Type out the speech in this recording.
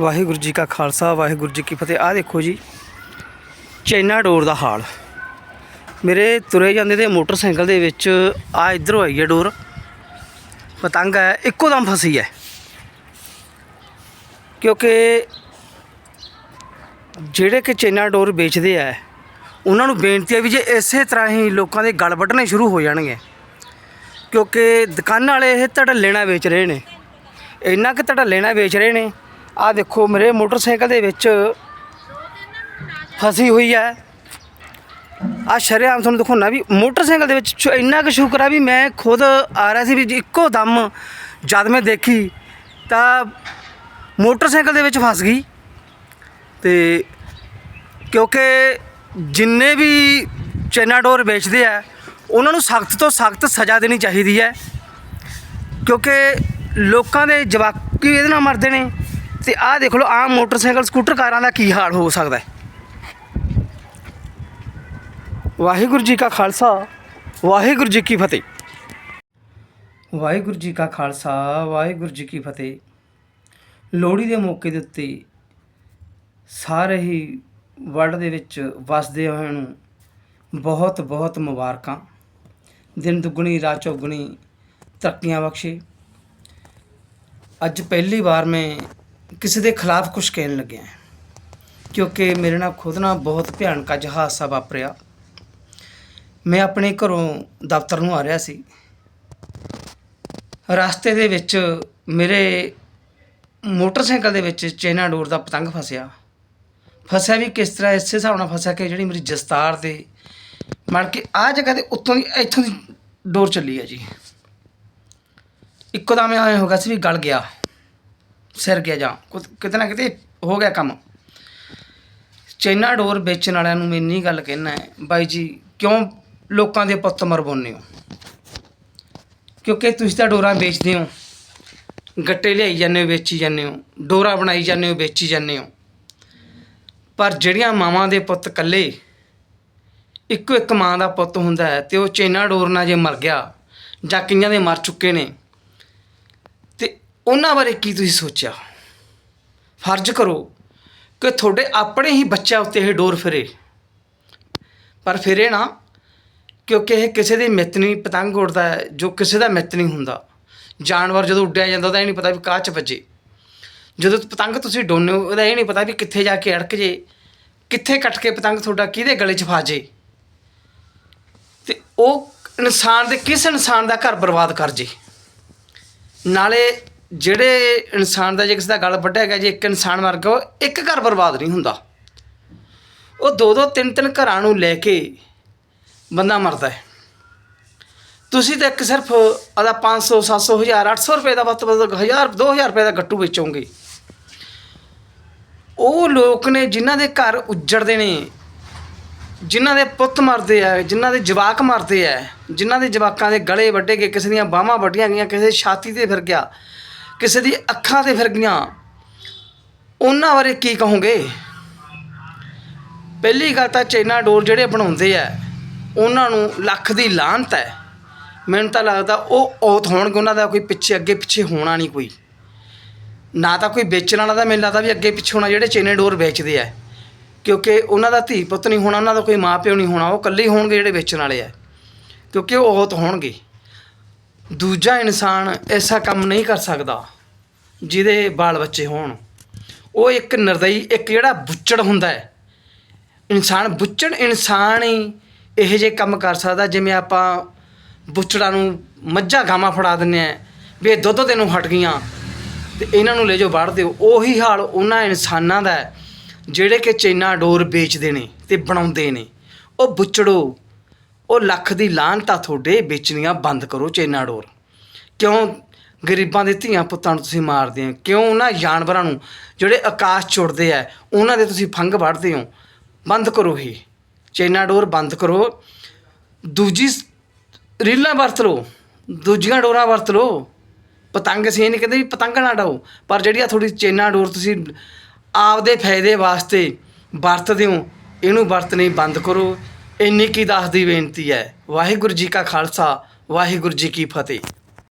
ਵਾਹਿਗੁਰੂ ਜੀ ਕਾ ਖਾਲਸਾ, ਵਾਹਿਗੁਰੂ ਜੀ ਕੀ ਫਤਿਹ। ਆਹ ਦੇਖੋ ਜੀ ਚਾਈਨਾ ਡੋਰ ਦਾ ਹਾਲ। ਮੇਰੇ ਤੁਰੇ ਜਾਂਦੇ ਦੇ ਮੋਟਰਸਾਈਕਲ ਦੇ ਵਿੱਚ ਆ ਇਧਰੋਂ ਆਈ ਹੈ ਡੋਰ। ਪਤੰਗ ਹੈ, ਇੱਕੋ ਦਮ ਫਸੀ ਹੈ। ਕਿਉਂਕਿ ਜਿਹੜੇ ਕਿ ਚਾਈਨਾ ਡੋਰ ਵੇਚਦੇ ਆ, ਉਹਨਾਂ ਨੂੰ ਬੇਨਤੀ ਹੈ ਵੀ ਜੇ ਇਸੇ ਤਰ੍ਹਾਂ ਹੀ ਲੋਕਾਂ ਦੇ ਗਲ ਵੱਢਣੇ ਸ਼ੁਰੂ ਹੋ ਜਾਣਗੇ। ਕਿਉਂਕਿ ਦੁਕਾਨਾਂ ਵਾਲੇ ਇਹ ਧੜੱਲੇ ਨਾਲ ਵੇਚ ਰਹੇ ਨੇ। ਇੰਨਾ ਕਿ ਧੜੱਲੇ ਨਾਲ ਵੇਚ ਰਹੇ ਨੇ ਆਹ ਦੇਖੋ ਮੇਰੇ ਮੋਟਰਸਾਈਕਲ ਦੇ ਵਿੱਚ ਫਸੀ ਹੋਈ ਹੈ। ਆ ਸ਼ਰੇਆਮ ਤੁਹਾਨੂੰ ਦਿਖਾਉਣਾ ਵੀ ਮੋਟਰਸਾਈਕਲ ਦੇ ਵਿੱਚ ਇੰਨਾ ਕੁ ਸ਼ੁਕਰ ਆ ਵੀ ਮੈਂ ਖੁਦ ਆ ਰਿਹਾ ਸੀ ਵੀ ਇੱਕੋ ਦਮ ਜਦ ਮੈਂ ਦੇਖੀ ਤਾਂ ਮੋਟਰਸਾਈਕਲ ਦੇ ਵਿੱਚ ਫਸ ਗਈ। ਤੇ ਕਿਉਂਕਿ ਜਿੰਨੇ ਵੀ ਚੈਨਾਡੋਰ ਵੇਚਦੇ ਆ, ਉਹਨਾਂ ਨੂੰ ਸਖਤ ਤੋਂ ਸਖਤ ਸਜ਼ਾ ਦੇਣੀ ਚਾਹੀਦੀ ਹੈ। ਕਿਉਂਕਿ ਲੋਕਾਂ ਦੇ ਜਵਾਕੀ ਇਹਦੇ ਨਾਲ ਮਰਦੇ ਨੇ। ਤੇ ਆਹ ਦੇਖ ਲਓ ਆਮ ਮੋਟਰਸਾਈਕਲ ਸਕੂਟਰ ਕਾਰਾਂ ਦਾ ਕੀ ਹਾਲ ਹੋ ਸਕਦਾ ਹੈ। ਵਾਹਿਗੁਰੂ ਜੀ ਕਾ ਖਾਲਸਾ, ਵਾਹਿਗੁਰੂ ਜੀ ਕੀ ਫਤਿਹ। ਵਾਹਿਗੁਰੂ ਜੀ ਕਾ ਖਾਲਸਾ, ਵਾਹਿਗੁਰੂ ਜੀ ਕੀ ਫਤਿਹ। ਲੋਹੜੀ ਦੇ ਮੌਕੇ ਦੇ ਉੱਤੇ ਸਾਰੇ ਹੀ ਵਰਲਡ ਦੇ ਵਿੱਚ ਵਸਦੇ ਹੋਏ ਨੂੰ ਬਹੁਤ ਬਹੁਤ ਮੁਬਾਰਕਾਂ। ਦਿਨ ਦੁੱਗਣੀ, ਰਾਤ ਚੌਗਣੀ ਤਰੱਕੀਆਂ ਬਖਸ਼ੇ। ਅੱਜ ਪਹਿਲੀ ਵਾਰ ਮੈਂ ਕਿਸੇ ਦੇ ਖਿਲਾਫ ਕੁਝ ਕਹਿਣ ਲੱਗਿਆ ਕਿਉਂਕਿ ਮੇਰੇ ਨਾਲ ਖੁਦ ਨਾਲ ਬਹੁਤ ਭਿਆਨਕ ਅੱਜ ਹਾਦਸਾ ਵਾਪਰਿਆ। ਮੈਂ ਆਪਣੇ ਘਰੋਂ ਦਫ਼ਤਰ ਨੂੰ ਆ ਰਿਹਾ ਸੀ। ਰਸਤੇ ਦੇ ਵਿੱਚ ਮੇਰੇ ਮੋਟਰਸਾਈਕਲ ਦੇ ਵਿੱਚ ਚੈਨਾ ਡੋਰ ਦਾ ਪਤੰਗ ਫਸਿਆ। ਫਸਿਆ ਵੀ ਕਿਸ ਤਰ੍ਹਾਂ, ਇਸੇ ਹਿਸਾਬ ਨਾਲ ਫਸਿਆ ਕਿ ਜਿਹੜੀ ਮੇਰੀ ਜਸਤਾਰ ਦੇ ਮੜ ਕੇ ਆ ਜਗ੍ਹਾ ਦੇ ਉੱਤੋਂ ਦੀ, ਇੱਥੋਂ ਦੀ ਡੋਰ ਚੱਲੀ ਹੈ ਜੀ। ਇੱਕੋ ਦਮ ਐਂ ਹੋ ਗਿਆ ਸੀ ਵੀ ਗਲ ਗਿਆ। ਸਿਰ ਗਿਆ ਜਾਂ ਕੁ- ਕਿਤੇ ਨਾ ਕਿਤੇ ਹੋ ਗਿਆ ਕੰਮ। ਚਾਈਨਾ ਡੋਰ ਵੇਚਣ ਵਾਲਿਆਂ ਨੂੰ ਮੈਂ ਇੰਨੀ ਗੱਲ ਕਹਿਣਾ ਹੈ, ਬਾਈ ਜੀ, ਕਿਉਂ ਲੋਕਾਂ ਦੇ ਪੁੱਤ ਮਰਵਾਉਂਦੇ ਹੋ? ਕਿਉਂਕਿ ਤੁਸੀਂ ਤਾਂ ਡੋਰਾਂ ਵੇਚਦੇ ਹੋ। ਗੱਟੇ ਲਿਆਈ ਜਾਂਦੇ ਹੋ, ਵੇਚੀ ਜਾਂਦੇ ਹੋ। ਡੋਰਾ ਬਣਾਈ ਜਾਂਦੇ ਹੋ, ਵੇਚੀ ਜਾਂਦੇ ਹੋ। ਪਰ ਜਿਹੜੀਆਂ ਮਾਵਾਂ ਦੇ ਪੁੱਤ ਇਕੱਲੇ, ਇੱਕੋ ਇੱਕ ਮਾਂ ਦਾ ਪੁੱਤ ਹੁੰਦਾ ਹੈ ਤੇ ਉਹ ਚੈਨਾ ਡੋਰ ਨਾਲ ਜੇ ਮਰ ਗਿਆ ਜਾਂ ਕਈਆਂ ਦੇ ਮਰ ਚੁੱਕੇ ਨੇ ਉਹਨਾਂ ਬਾਰੇ ਕੀ ਤੁਸੀਂ ਸੋਚਿਆ? ਫਰਜ਼ ਕਰੋ ਕਿ ਤੁਹਾਡੇ ਆਪਣੇ ਹੀ ਬੱਚਿਆਂ ਉੱਤੇ ਇਹ ਡੋਰ ਫਿਰੇ। ਪਰ ਫਿਰੇ ਨਾ, ਕਿਉਂਕਿ ਇਹ ਕਿਸੇ ਦੀ ਮਿੱਤ ਨਹੀਂ, ਪਤੰਗ ਉੱਡਦਾ ਹੈ, ਜੋ ਕਿਸੇ ਦਾ ਮਿੱਤ ਨਹੀਂ ਹੁੰਦਾ। ਜਾਨਵਰ ਜਦੋਂ ਉੱਡਿਆ ਜਾਂਦਾ ਤਾਂ ਇਹ ਨਹੀਂ ਪਤਾ ਵੀ ਕਾਹ ਚ ਵੱਜੇ। ਜਦੋਂ ਪਤੰਗ ਤੁਸੀਂ ਡੋਨੇ ਹੋ, ਉਹਦਾ ਇਹ ਨਹੀਂ ਪਤਾ ਵੀ ਕਿੱਥੇ ਜਾ ਕੇ ਅੜਕ ਜੇ, ਕਿੱਥੇ ਕੱਟ ਕੇ ਪਤੰਗ ਤੁਹਾਡਾ ਕਿਹਦੇ ਗਲੇ 'ਚ ਫਾ ਜੇ। ਤੇ ਉਹ ਇਨਸਾਨ ਦੇ, ਕਿਸ ਇਨਸਾਨ ਦਾ ਘਰ ਬਰਬਾਦ ਕਰ ਜੇ? ਨਾਲੇ ਜਿਹੜੇ ਇਨਸਾਨ ਦਾ ਜੇ ਕਿਸੇ ਦਾ ਗਲ ਵੱਢਿਆ ਗਿਆ, ਜੇ ਇੱਕ ਇਨਸਾਨ ਮਰ ਗਿਆ, ਉਹ ਇੱਕ ਘਰ ਬਰਬਾਦ ਨਹੀਂ ਹੁੰਦਾ। ਉਹ ਦੋ ਦੋ, ਤਿੰਨ ਤਿੰਨ ਘਰਾਂ ਨੂੰ ਲੈ ਕੇ ਬੰਦਾ ਮਰਦਾ ਹੈ। ਤੁਸੀਂ ਤਾਂ ਇੱਕ ਸਿਰਫ ਆਦਾ 500 700 1000 800 ਰੁਪਏ ਦਾ ਵੱਧ ਤੋਂ ਵੱਧ 1000 2000 ਰੁਪਏ ਦਾ ਗੱਟੂ ਵੇਚੋਗੇ ਉਹ ਲੋਕ ਨੇ ਜਿਨ੍ਹਾਂ ਦੇ ਘਰ ਉੱਜੜਦੇ ਨੇ, ਜਿਨ੍ਹਾਂ ਦੇ ਪੁੱਤ ਮਰਦੇ ਆ, ਜਿਨ੍ਹਾਂ ਦੇ ਜਵਾਕ ਮਰਦੇ ਆ, ਜਿਨ੍ਹਾਂ ਦੇ ਜਵਾਕਾਂ ਦੇ ਗਲੇ ਵੱਢੇ ਗਏ, ਕਿਸੇ ਦੀਆਂ ਬਾਹਾਂ ਵੱਢੀਆਂ ਗਈਆਂ, ਕਿਸੇ ਛਾਤੀ ਤੇ ਫਿਰ ਗਿਆ। ਕਿਸੇ ਦੀ ਅੱਖਾਂ ਤੇ ਫਿਰ ਗਈਆਂ। ਉਹਨਾਂ ਬਾਰੇ ਕੀ ਕਹੋਗੇ? ਪਹਿਲੀ ਗੱਲ ਤਾਂ ਚਾਈਨਾ ਡੋਰ ਜਿਹੜੇ ਬਣਾਉਂਦੇ ਆ, ਉਹਨਾਂ ਨੂੰ ਲੱਖ ਦੀ ਲਾਹਨਤ ਹੈ। ਮੈਨੂੰ ਤਾਂ ਲੱਗਦਾ ਉਹ ਔਤ ਹੋਣਗੇ, ਉਹਨਾਂ ਦਾ ਕੋਈ ਪਿੱਛੇ, ਅੱਗੇ ਪਿੱਛੇ ਹੋਣਾ ਨਹੀਂ ਕੋਈ। ਨਾ ਤਾਂ ਕੋਈ ਵੇਚਣ ਵਾਲਾ ਤਾਂ ਮੈਨੂੰ ਲੱਗਦਾ ਵੀ ਅੱਗੇ ਪਿੱਛੇ ਹੋਣਾ ਜਿਹੜੇ ਚੇਨੇ ਡੋਰ ਵੇਚਦੇ ਆ। ਕਿਉਂਕਿ ਉਹਨਾਂ ਦਾ ਧੀ ਪੁੱਤ ਨਹੀਂ ਹੋਣਾ, ਉਹਨਾਂ ਦਾ ਕੋਈ ਮਾਂ ਪਿਓ ਨਹੀਂ ਹੋਣਾ, ਉਹ ਇਕੱਲੇ ਹੋਣਗੇ ਜਿਹੜੇ ਵੇਚਣ ਵਾਲੇ ਆ। ਕਿਉਂਕਿ ਉਹ ਔਤ ਹੋਣਗੇ। ਦੂਜਾ ਇਨਸਾਨ ਐਸਾ ਕੰਮ ਨਹੀਂ ਕਰ ਸਕਦਾ ਜਿਹਦੇ ਬਾਲ ਬੱਚੇ ਹੋਣ। ਉਹ ਇੱਕ ਨਿਰਦਈ, ਇੱਕ ਜਿਹੜਾ ਬੁੱਚੜ ਹੁੰਦਾ ਹੈ। ਇਨਸਾਨ, ਬੁੱਚੜ ਇਨਸਾਨ ਹੀ ਇਹੋ ਜਿਹੇ ਕੰਮ ਕਰ ਸਕਦਾ, ਜਿਵੇਂ ਆਪਾਂ ਬੁੱਚੜਾਂ ਨੂੰ ਮੱਝਾਂ ਗਾਵਾਂ ਫੜਾ ਦਿੰਦੇ ਆ ਵੀ ਇਹ ਦੁੱਧ ਤੈਨੂੰ ਹਟ ਗਈਆਂ, ਤੇ ਇਹਨਾਂ ਨੂੰ ਲੈ ਜਾਓ ਵੜ ਦਿਓ। ਉਹੀ ਹਾਲ ਉਹਨਾਂ ਇਨਸਾਨਾਂ ਦਾ ਜਿਹੜੇ ਕਿ ਚੈਨਾ ਡੋਰ ਵੇਚਦੇ ਨੇ ਤੇ ਬਣਾਉਂਦੇ ਨੇ। ਉਹ ਬੁੱਚੜੋ ਉਹ ਲੱਖ ਦੀ ਲਾਹਨਤਾ ਤੁਹਾਡੇ, ਵੇਚਣੀਆਂ ਬੰਦ ਕਰੋ ਚੈਨਾ ਡੋਰ। ਕਿਉਂ ਗਰੀਬਾਂ ਦੇ ਧੀਆਂ ਪੁੱਤਾਂ ਨੂੰ ਤੁਸੀਂ ਮਾਰਦੇ ਹੋ? ਕਿਉਂ ਉਹਨਾਂ ਜਾਨਵਰਾਂ ਨੂੰ ਜਿਹੜੇ ਆਕਾਸ਼ 'ਚ ਉੱਡਦੇ ਆ, ਉਹਨਾਂ ਦੇ ਤੁਸੀਂ ਫੰਗ ਵੜਦੇ ਹੋ? ਬੰਦ ਕਰੋ ਇਹ। ਚੈਨਾ ਡੋਰ ਬੰਦ ਕਰੋ। ਦੂਜੀ ਰੀਲਾਂ ਵਰਤ ਲਓ। ਦੂਜੀਆਂ ਡੋਰਾਂ ਵਰਤ ਲਓ। ਪਤੰਗ ਅਸੀਂ ਇਹ ਨਹੀਂ ਕਹਿੰਦੇ ਵੀ ਪਤੰਗ ਨਾ ਡਾਓ ਪਰ ਜਿਹੜੀ ਆ ਥੋੜੀ ਚੈਨਾ ਡੋਰ ਤੁਸੀਂ ਆਪਦੇ ਫਾਇਦੇ ਵਾਸਤੇ ਵਰਤਦੇ ਹੋ, ਇਹਨੂੰ ਵਰਤਣੀ ਬੰਦ ਕਰੋ। ਇੰਨੀ ਕੀ ਦਾਸ ਦੀ ਬੇਨਤੀ ਹੈ? ਵਾਹਿਗੁਰੂ ਜੀ ਕਾ ਖਾਲਸਾ ਵਾਹਿਗੁਰੂ ਜੀ ਕੀ ਫਤਿਹ।